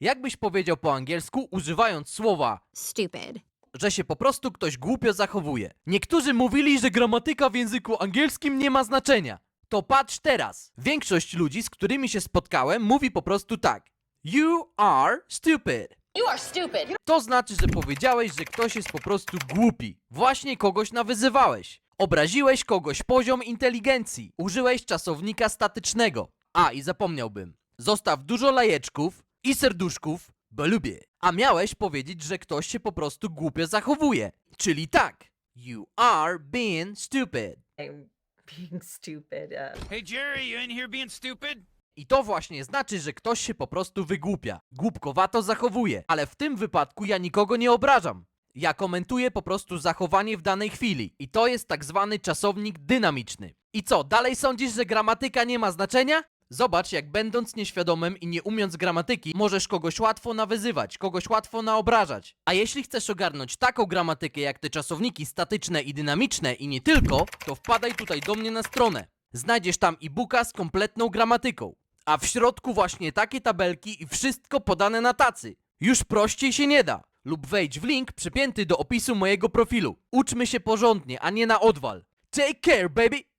Jakbyś powiedział po angielsku, używając słowa, Stupid. że się po prostu ktoś głupio zachowuje. Niektórzy mówili, że gramatyka w języku angielskim nie ma znaczenia. To patrz teraz. Większość ludzi, z którymi się spotkałem, mówi po prostu tak. You are stupid. You are stupid. To znaczy, że powiedziałeś, że ktoś jest po prostu głupi. Właśnie kogoś nawyzywałeś. Obraziłeś kogoś poziom inteligencji. Użyłeś czasownika statycznego. A, i zapomniałbym. Zostaw dużo lajeczków i serduszków, bo lubię. A miałeś powiedzieć, że ktoś się po prostu głupio zachowuje. Czyli tak. You are being stupid. I'm being stupid. Uh, Hey Jerry, you in here being stupid? I to właśnie znaczy, że ktoś się po prostu wygłupia. Głupkowato zachowuje. Ale w tym wypadku ja nikogo nie obrażam. Ja komentuję po prostu zachowanie w danej chwili. I to jest tak zwany czasownik dynamiczny. I co, dalej sądzisz, że gramatyka nie ma znaczenia? Zobacz, jak będąc nieświadomym i nie umiejąc gramatyki, możesz kogoś łatwo nawyzywać, kogoś łatwo naobrażać. A jeśli chcesz ogarnąć taką gramatykę jak te czasowniki statyczne i dynamiczne i nie tylko, to wpadaj tutaj do mnie na stronę. Znajdziesz tam e-booka z kompletną gramatyką. A w środku właśnie takie tabelki i wszystko podane na tacy. Już prościej się nie da. Lub wejdź w link przypięty do opisu mojego profilu. Uczmy się porządnie, a nie na odwal. Take care, baby!